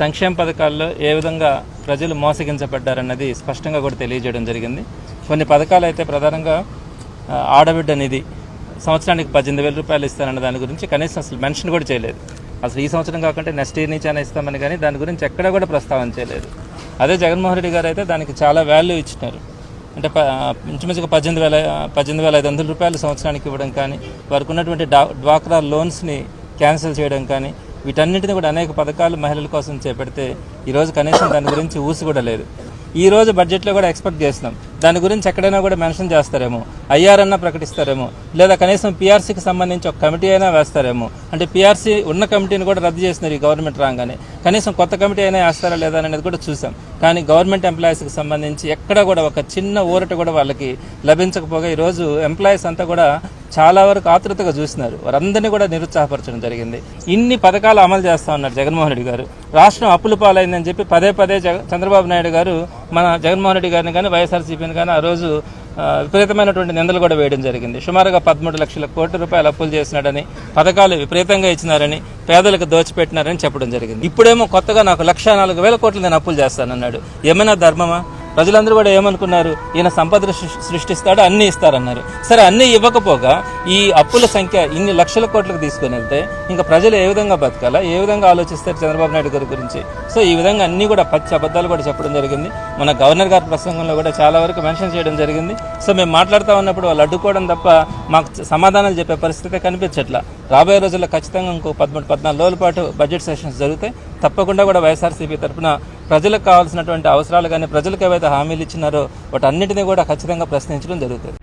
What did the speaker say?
సంక్షేమ పథకాల్లో ఏ విధంగా ప్రజలు మోసగించబడ్డారన్నది స్పష్టంగా కూడా తెలియజేయడం జరిగింది. కొన్ని పథకాలు అయితే ప్రధానంగా ఆడబిడ్డ నిధి సంవత్సరానికి పద్దెనిమిది వేల రూపాయలు ఇస్తారన్న దాని గురించి కనీసం అసలు మెన్షన్ కూడా చేయలేదు. అసలు ఈ సంవత్సరం కాకుండా నెక్స్ట్ ఇయర్ నుంచి అయినా ఇస్తామని కానీ దాని గురించి ఎక్కడ కూడా ప్రస్తావన చేయలేదు. అదే జగన్మోహన్ రెడ్డి గారు అయితే దానికి చాలా వాల్యూ ఇచ్చినారు. అంటే ఇంచుమించుగా పద్దెనిమిది వేల పద్దెనిమిది వేల ఐదు వందల రూపాయలు సంవత్సరానికి ఇవ్వడం కానీ వారికి ఉన్నటువంటి డా డ్వాక్రా లోన్స్ని క్యాన్సిల్ చేయడం కానీ వీటన్నిటిని కూడా అనేక పథకాలు మహిళల కోసం చేపడితే ఈరోజు కనీసం దాని గురించి ఊసి కూడా లేదు. ఈ రోజు బడ్జెట్లో కూడా ఎక్స్పెక్ట్ చేస్తున్నాం. దాని గురించి ఎక్కడైనా కూడా మెన్షన్ చేస్తారేమో? ఐఆర్ అన్నా ప్రకటిస్తారేమో? లేదా కనీసం పీఆర్సీకి సంబంధించి ఒక కమిటీ అయినా వేస్తారేమో? అంటే పీఆర్సీ ఉన్న కమిటీని కూడా రద్దు చేసినారు ఈ గవర్నమెంట్ రాగానే. కనీసం కొత్త కమిటీ అయినా వేస్తారా లేదా అనేది కూడా చూసాం. కానీ గవర్నమెంట్ ఎంప్లాయీస్కి సంబంధించి ఎక్కడ కూడా ఒక చిన్న ఊరట కూడా వాళ్ళకి లభించకపోగా ఈరోజు ఎంప్లాయీస్ అంతా కూడా చాలా వరకు ఆతృతగా చూసినారు. వారందరినీ కూడా నిరుత్సాహపరచడం జరిగింది. ఇన్ని పథకాలు అమలు చేస్తా ఉన్నారు జగన్మోహన్ రెడ్డి గారు. రాష్ట్రం అప్పుల పాలైందని చెప్పి పదే పదే జగ చంద్రబాబు నాయుడు గారు మన జగన్మోహన్ రెడ్డి గారిని కానీ వైఎస్ఆర్సీపీని కానీ ఆ రోజు విపరీతమైనటువంటి నిందలు కూడా వేయడం జరిగింది. సుమారుగా పదమూడు లక్షల కోట్ల రూపాయలు అప్పులు చేసినాడని పథకాలు విపరీతంగా ఇచ్చినారని పేదలకు దోచిపెట్టినారని చెప్పడం జరిగింది. ఇప్పుడేమో కొత్తగా నాకు లక్ష నాలుగు వేల కోట్లు నేను అప్పులు చేస్తానన్నాడు. ఏమైనా ధర్మమా? ప్రజలందరూ కూడా ఏమనుకున్నారు? ఈయన సంపద సృష్టిస్తాడు అన్ని ఇస్తారన్నారు. సరే అన్ని ఇవ్వకపోగా ఈ అప్పుల సంఖ్య ఇన్ని లక్షల కోట్లకు తీసుకుని వెళ్తే ఇంకా ప్రజలు ఏ విధంగా బతకాలా? ఏ విధంగా ఆలోచిస్తారు చంద్రబాబు నాయుడు గారి గురించి? సో ఈ విధంగా అన్ని కూడా పచ్చి అబద్ధాలు కూడా చెప్పడం జరిగింది. మన గవర్నర్ గారి ప్రసంగంలో కూడా చాలా వరకు మెన్షన్ చేయడం జరిగింది. సో మేము మాట్లాడుతూ ఉన్నప్పుడు వాళ్ళు అడ్డుకోవడం తప్ప మాకు సమాధానాలు చెప్పే పరిస్థితి కనిపించట్లా. రాబోయే రోజుల్లో ఖచ్చితంగా ఇంకో పదమూడు పద్నాలుగు రోజుల పాటు బడ్జెట్ సెషన్స్ జరుగుతాయి. తప్పకుండా కూడా వైఎస్ఆర్సీపీ తరఫున ప్రజలకు కావాల్సినటువంటి అవసరాలు కానీ ప్రజలకు ఏవైతే హామీలు ఇచ్చినారో వాటన్నిటిని కూడా ఖచ్చితంగా ప్రశ్నించడం జరుగుతుంది.